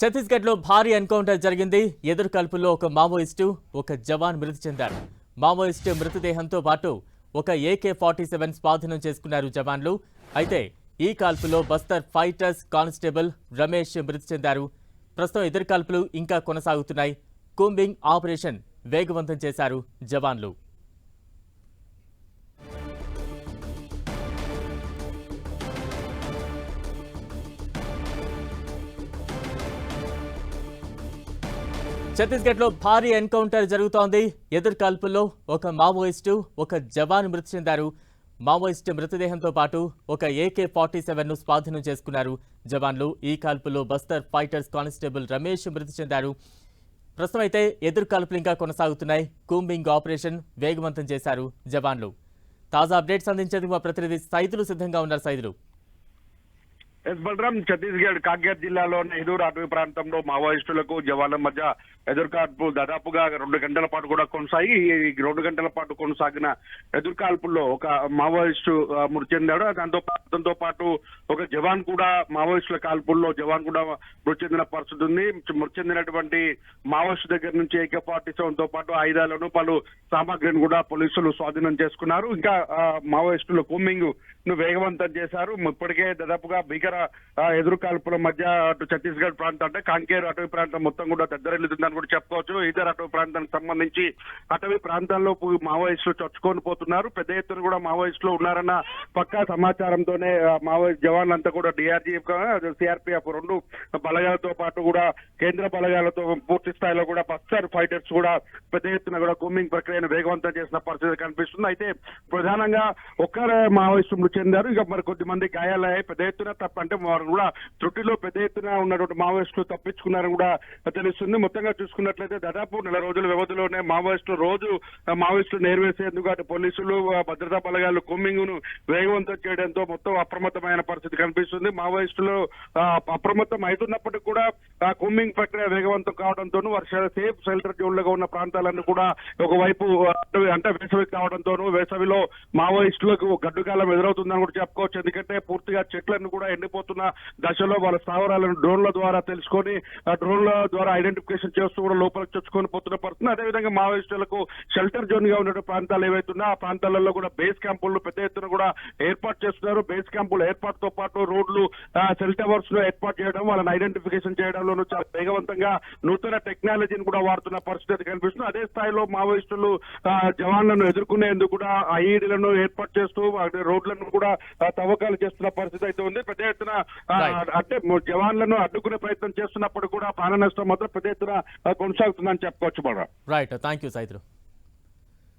ఛత్తీస్గఢ్లో భారీ ఎన్కౌంటర్ జరిగింది. ఎదురుకాల్పుల్లో ఒక మావోయిస్టు ఒక జవాన్ మృతి చెందారు. మావోయిస్టు మృతదేహంతో పాటు ఒక ఏకే ఫార్టీ సెవెన్ స్వాధీనం చేసుకున్నారు జవాన్లు. అయితే ఈ కాల్పులో బస్తర్ ఫైటర్స్ కానిస్టేబుల్ రమేష్ మృతి చెందారు. ప్రస్తుతం ఎదురు కాల్పులు ఇంకా కొనసాగుతున్నాయి. కూంబింగ్ ఆపరేషన్ వేగవంతం చేశారు జవాన్లు. ఛత్తీస్గఢ్లో భారీ ఎన్కౌంటర్ జరుగుతోంది. ఎదుర్కాల్పుల్లో ఒక మావోయిస్టు ఒక జవాన్ మృతి చెందారు. మావోయిస్టు మృతదేహంతో పాటు ఒక ఏకే ఫార్టీ సెవెన్ను స్వాధీనం చేసుకున్నారు. జవాన్లు ఈ కాల్పులో బస్తర్ ఫైటర్స్ కానిస్టేబుల్ రమేష్ మృతి చెందారు. ప్రస్తుతం అయితే ఎదురు కాల్పులు ఇంకా కొనసాగుతున్నాయి. కూంబింగ్ ఆపరేషన్ వేగవంతం చేశారు జవాన్లు. తాజా అప్డేట్స్ అందించేందుకు మా ప్రతినిధి సైదులు సిద్ధంగా ఉన్నారు. సైదులు. ఎస్ బలరాం ఛత్తీస్గఢ్ కాగ్యార్ జిల్లాలోని ఎదురు అటవీ ప్రాంతంలో మావోయిస్టులకు జవాన్ల మధ్య ఎదురుకాల్పు దాదాపుగా రెండు గంటల పాటు కూడా కొనసాగి ఈ రెండు గంటల పాటు కొనసాగిన ఎదురుకాల్పుల్లో ఒక మావోయిస్టు మృతి చెందాడు. దాంతో దాంతో పాటు ఒక జవాన్ కూడా మావోయిస్టుల కాల్పుల్లో జవాన్ కూడా మృతి చెందిన పరిస్థితి ఉంది. మృతి చెందినటువంటి మావోయిస్టు దగ్గర నుంచి ఏకే ఫార్టీ సెవెన్తో పాటు ఆయుధాలను పలు సామాగ్రిని కూడా పోలీసులు స్వాధీనం చేసుకున్నారు. ఇంకా మావోయిస్టుల కూమింగ్ను వేగవంతం చేశారు. ఇప్పటికే దాదాపుగా భీకర ఎదురుకాల్పుల ఎదురు కాల్పుల మధ్య అటు ఛత్తీస్గఢ్ ప్రాంతం అంటే కాంకేర్ అటవీ ప్రాంతం మొత్తం కూడా దద్దరెల్లుతుందని కూడా చెప్పుకోవచ్చు. ఇతర అటవీ ప్రాంతానికి సంబంధించి అటవీ ప్రాంతాల్లో మావోయిస్టులు చొచ్చుకొని పోతున్నారు. పెద్ద ఎత్తున కూడా మావోయిస్టులు ఉన్నారన్న పక్కా సమాచారంతోనే మావోయిస్ట్ జవాన్లంతా కూడా డిఆర్జీఎఫ్ సిఆర్పిఎఫ్ రెండు బలగాలతో పాటు కూడా కేంద్ర బలగాలతో పూర్తి స్థాయిలో కూడా బస్తర్ ఫైటర్స్ కూడా పెద్ద ఎత్తున కూడా కూమింగ్ ప్రక్రియను వేగవంతం చేసిన పరిస్థితి కనిపిస్తుంది. అయితే ప్రధానంగా ఒక్కరే మావోయిస్టు మృతి చెందారు. ఇక మరి కొద్ది మంది గాయాలయ్యాయి. పెద్ద ఎత్తున తప్ప అంటే వారు కూడా త్రుటిలో పెద్ద ఎత్తున ఉన్నటువంటి మావోయిస్టులు తప్పించుకున్నారని కూడా తెలుస్తుంది. మొత్తంగా చూసుకున్నట్లయితే దాదాపు నెల రోజుల వ్యవధిలోనే మావోయిస్టులు రోజు మావోయిస్టులు నేర్వేసేందుకు అటు పోలీసులు భద్రతా బలగాలు కొమ్మింగ్ను వేగవంతం చేయడంతో మొత్తం అప్రమత్తమైన పరిస్థితి కనిపిస్తుంది. మావోయిస్టులు అప్రమత్తం అవుతున్నప్పటికీ కూడా కొమ్మింగ్ ప్రక్రియ వేగవంతం కావడంతో వర్ష సేఫ్ షెల్టర్ జోన్లుగా ఉన్న ప్రాంతాలన్నీ కూడా ఒకవైపు అంటే వేసవి కావడంతోనూ వేసవిలో మావోయిస్టులకు గడ్డుకాలం ఎదురవుతుందని కూడా చెప్పుకోవచ్చు. ఎందుకంటే పూర్తిగా చెట్లను కూడా ఎండిపోతున్న దశలో వాళ్ళ స్థావరాలను డ్రోన్ల ద్వారా తెలుసుకొని డ్రోన్ల ద్వారా ఐడెంటిఫికేషన్ చేస్తూ కూడా లోపలికి చొచ్చుకొని పోతున్న పరిస్థితి. అదేవిధంగా మావోయిస్టులకు షెల్టర్ జోన్గా ఉన్న ప్రాంతాలు ఏవైతున్నా ఆ ప్రాంతాలలో కూడా బేస్ క్యాంపులు పెద్ద ఎత్తున కూడా ఏర్పాటు చేస్తున్నారు. బేస్ క్యాంపుల ఏర్పాటుతో పాటు రోడ్లు సెల్ టవర్స్లో ఏర్పాటు చేయడం వాళ్ళని ఐడెంటిఫికేషన్ చేయడంలోనూ చాలా వేగవంతంగా నూతన టెక్నాలజీని కూడా వాడుతున్న పరిస్థితి కనిపిస్తుంది. అదే స్థాయిలో మావోయిస్టులు జవాన్లను ఎదుర్కొనేందుకు కూడా ఐఈడీలను ఏర్పాటు చేస్తూ వాటి రోడ్లను కూడా తవ్వకాలు చేస్తున్న పరిస్థితి అయితే ఉంది. పెద్ద ఎత్తున. అంటే జవాన్లను అడ్డుకునే ప్రయత్నం చేస్తున్నప్పుడు కూడా ప్రాణ నష్టం మాత్రం పెద్ద ఎత్తున కొనసాగుతుందని చెప్పుకోవచ్చు బాగా రైట్ థ్యాంక్ యూ సైదులు